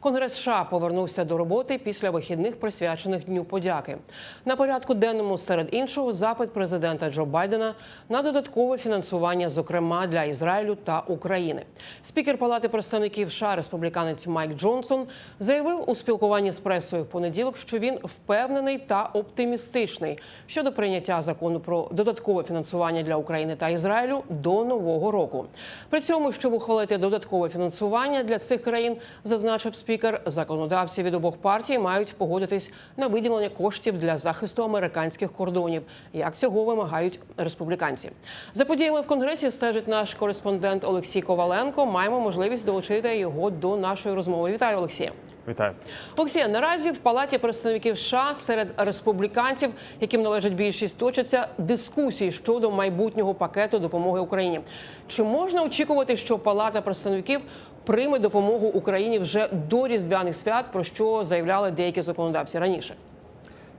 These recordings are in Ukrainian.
Конгрес США повернувся до роботи після вихідних присвячених Дню подяки. На порядку денному серед іншого запит президента Джо Байдена на додаткове фінансування, зокрема для Ізраїлю та України. Спікер Палати представників США, республіканець Майк Джонсон, заявив у спілкуванні з пресою в понеділок, що він впевнений та оптимістичний щодо прийняття закону про додаткове фінансування для України та Ізраїлю до нового року. При цьому, щоб ухвалити додаткове фінансування для цих країн, зазначив спікер, законодавці від обох партій мають погодитись на виділення коштів для захисту американських кордонів, як цього вимагають республіканці. За подіями в конгресі стежить наш кореспондент Олексій Коваленко. Маємо можливість долучити його до нашої розмови. Вітаю, Олексія. Вітаю. Олексія, наразі в палаті представників США серед республіканців, яким належить більшість, точаться дискусії щодо майбутнього пакету допомоги Україні. Чи можна очікувати, що Палата представників прийме допомогу Україні вже до різдвяних свят, про що заявляли деякі законодавці раніше?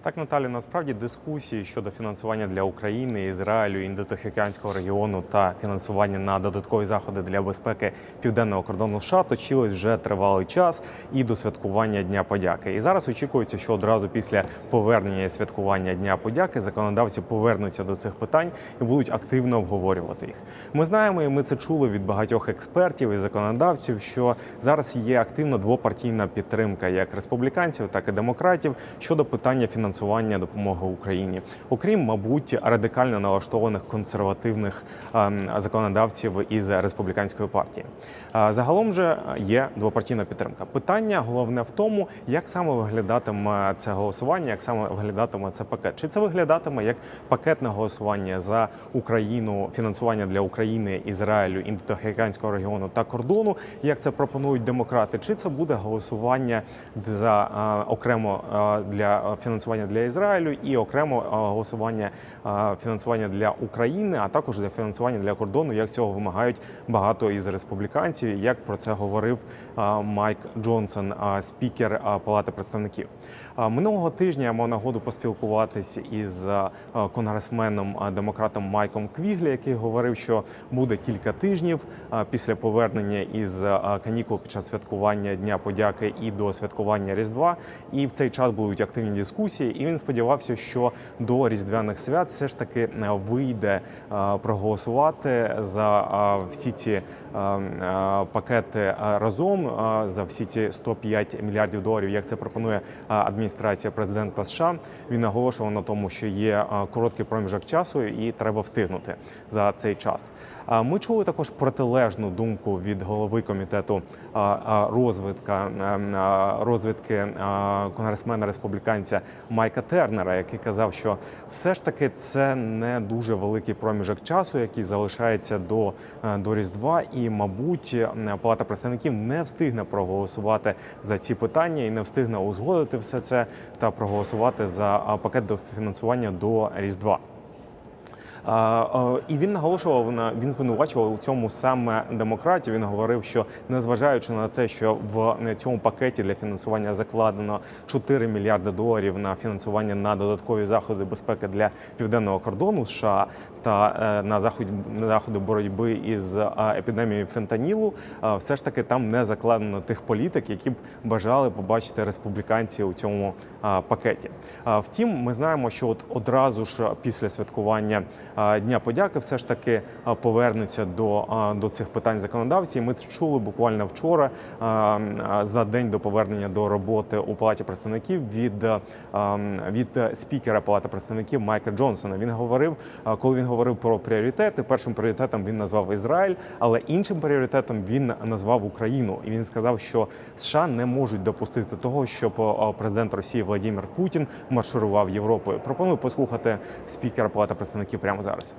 Так, Наталі, насправді дискусії щодо фінансування для України, Ізраїлю, індотихоокеанського регіону та фінансування на додаткові заходи для безпеки південного кордону США точились вже тривалий час і до святкування Дня подяки. І зараз очікується, що одразу після повернення святкування Дня подяки законодавці повернуться до цих питань і будуть активно обговорювати їх. Ми знаємо, і ми це чули від багатьох експертів і законодавців, що зараз є активна двопартійна підтримка як республіканців, так і демократів щодо питання фінансування допомоги Україні, окрім, мабуть, радикально налаштованих консервативних ем, законодавців із республіканської партії. Е, Загалом же є двопартійна підтримка. Питання головне в тому, як саме виглядатиме це голосування, як саме виглядатиме це пакет. Чи це виглядатиме як пакетне голосування за Україну, фінансування для України, Ізраїлю, індотихоокеанського регіону та кордону, як це пропонують демократи, чи це буде голосування за е, окремо е, для фінансування для Ізраїлю і окремо е, голосування е, фінансування для України, а також для фінансування для кордону, як цього вимагають багато із республіканців, як про це говорив е, Майк Джонсон, спікер Палати представників. Минулого тижня я мав нагоду поспілкуватись із конгресменом демократом Майком Квіглі, який говорив, що буде кілька тижнів після повернення із канікул під час святкування Дня подяки і до святкування Різдва. І в цей час будуть активні дискусії. І він сподівався, що до різдвяних свят все ж таки е, вийде е, проголосувати за е, всі ці е, е, пакети е, разом е, за всі ці 105 мільярдів доларів, як це пропонує е, адміністрація президента США. Він наголошував на тому, що є е, короткий проміжок часу, і треба встигнути за цей час. Ми чули також протилежну думку від голови комітету розвитка а, розвідки конгресмена республіканця Майка Тернера, який казав, що все ж таки це не дуже великий проміжок часу, який залишається до, е, до Різдва, і, мабуть, е, Палата представників не встигне проголосувати за ці питання і не встигне узгодити все це та проголосувати за пакет до фінансування до Різдва. І він наголошував на він звинувачував у цьому саме демократів. Він говорив, що незважаючи на те, що в цьому пакеті для фінансування закладено 4 мільярди доларів на фінансування на додаткові заходи безпеки для південного кордону США та е, на заході на заходи боротьби із е, епідемією фентанілу, е, все ж таки там не закладено тих політик, які б бажали побачити республіканці у цьому пакеті. Втім, ми знаємо, що от одразу ж після святкування Дня подяки все ж таки повернуться до, до цих питань законодавці. Ми чули буквально вчора за день до повернення до роботи у палаті представників від, від спікера Палати представників Майка Джонсона. Він говорив, коли він говорив про пріоритети. Першим пріоритетом він назвав Ізраїль, але іншим пріоритетом він назвав Україну. І він сказав, що США не можуть допустити того, щоб президент Росії Владимир Путін марширував Європою. Пропоную послухати спікера Палати представників прямо зараз.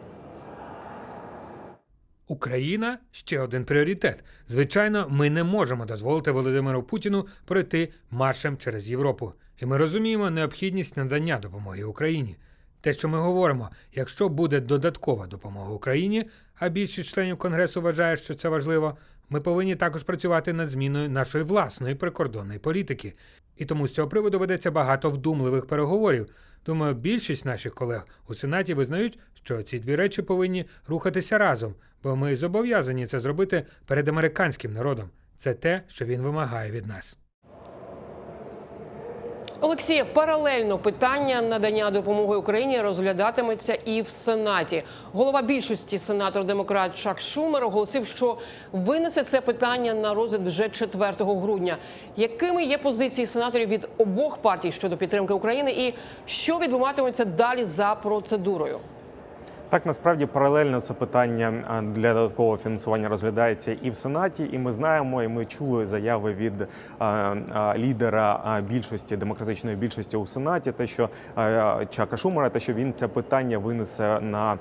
Україна ще один пріоритет. Звичайно, ми не можемо дозволити Володимиру Путіну пройти маршем через Європу. І ми розуміємо необхідність надання допомоги Україні. Те, що ми говоримо, якщо буде додаткова допомога Україні, а більшість членів Конгресу вважає, що це важливо, ми повинні також працювати над зміною нашої власної прикордонної політики. І тому з цього приводу ведеться багато вдумливих переговорів. Думаю, більшість наших колег у Сенаті визнають, що ці дві речі повинні рухатися разом, бо ми зобов'язані це зробити перед американським народом. Це те, що він вимагає від нас. Олексія, паралельно питання надання допомоги Україні розглядатиметься і в Сенаті. Голова більшості сенатор демократ Шак Шумер оголосив, що винесе це питання на розгляд вже 4 грудня. Якими є позиції сенаторів від обох партій щодо підтримки України, і що відбуватиметься далі за процедурою? Так, насправді паралельно це питання для додаткового фінансування розглядається і в Сенаті, і ми знаємо, і ми чули заяви від лідера більшості демократичної більшості у Сенаті, те, що Чака Шумера, те, що він це питання винесе на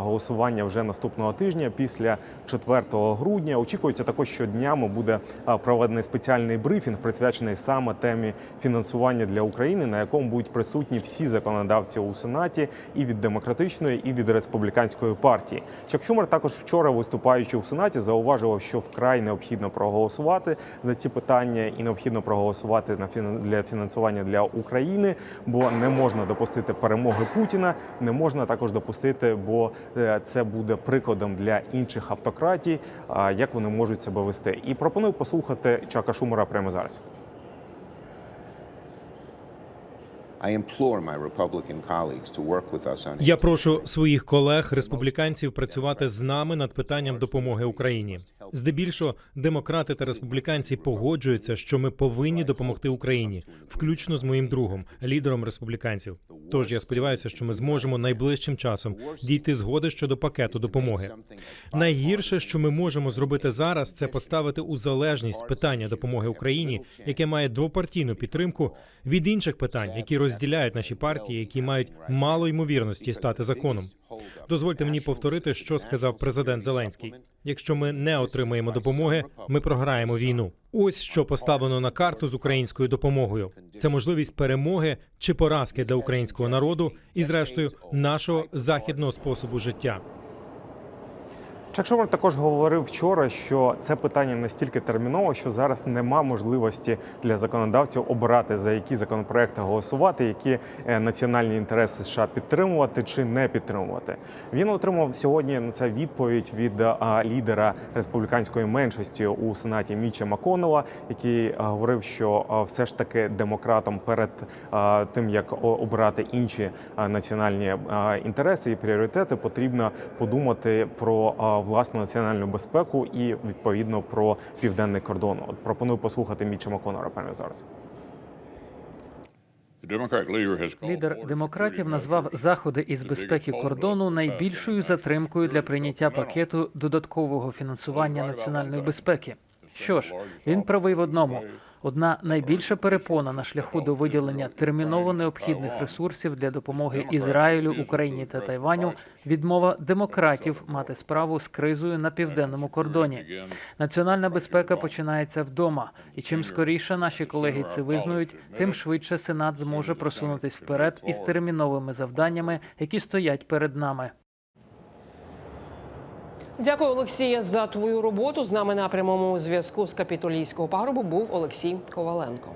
голосування вже наступного тижня, після 4 грудня. Очікується також, що днями буде проведений спеціальний брифінг, присвячений саме темі фінансування для України, на якому будуть присутні всі законодавці у Сенаті і від демократичної, і від республіканської партії. Чак Шумер також вчора, виступаючи у Сенаті, зауважував, що вкрай необхідно проголосувати за ці питання і необхідно проголосувати на для фінансування для України, бо не можна допустити перемоги Путіна, не можна також допустити, бо е, це буде прикладом для інших автократій, як вони можуть себе вести. І пропоную послухати Чака Шумера прямо зараз. Я прошу своїх колег республіканців працювати з нами над питанням допомоги Україні. Здебільшого демократи та республіканці погоджуються, що ми повинні допомогти Україні, включно з моїм другом, лідером республіканців. Тож я сподіваюся, що ми зможемо найближчим часом дійти згоди щодо пакету допомоги. Найгірше, що ми можемо зробити зараз, це поставити у залежність питання допомоги Україні, яке має двопартійну підтримку від інших питань, які розділяють наші партії, які мають мало ймовірності стати законом. Дозвольте мені повторити, що сказав президент Зеленський. Якщо ми не отримаємо допомоги, ми програємо війну. Ось що поставлено на карту з українською допомогою. Це можливість перемоги чи поразки для українського народу і, зрештою, нашого західного способу життя. Чак Шумер також говорив вчора, що це питання настільки терміново, що зараз нема можливості для законодавців обирати за які законопроекти голосувати, які е, національні інтереси США підтримувати чи не підтримувати. Він отримав сьогодні на це відповідь від лідера республіканської меншості у сенаті Міча Маконела, який говорив, що все ж таки демократам перед тим як обирати інші національні інтереси і пріоритети, потрібно подумати про власну національну безпеку і відповідно про південний кордон. От пропоную послухати Міча Маконора прямо зараз. Лідер демократів назвав заходи із безпеки кордону найбільшою затримкою для прийняття пакету додаткового фінансування національної безпеки. Що ж, він правий в одному. Одна найбільша перепона на шляху до виділення терміново необхідних ресурсів для допомоги Ізраїлю, Україні та Тайваню відмова демократів мати справу з кризою на південному кордоні. Національна безпека починається вдома, і чим скоріше наші колеги це визнають, тим швидше Сенат зможе просунутись вперед із терміновими завданнями, які стоять перед нами. Дякую, Олексія, за твою роботу. З нами на прямому зв'язку з капітолійського пагорбу був Олексій Коваленко.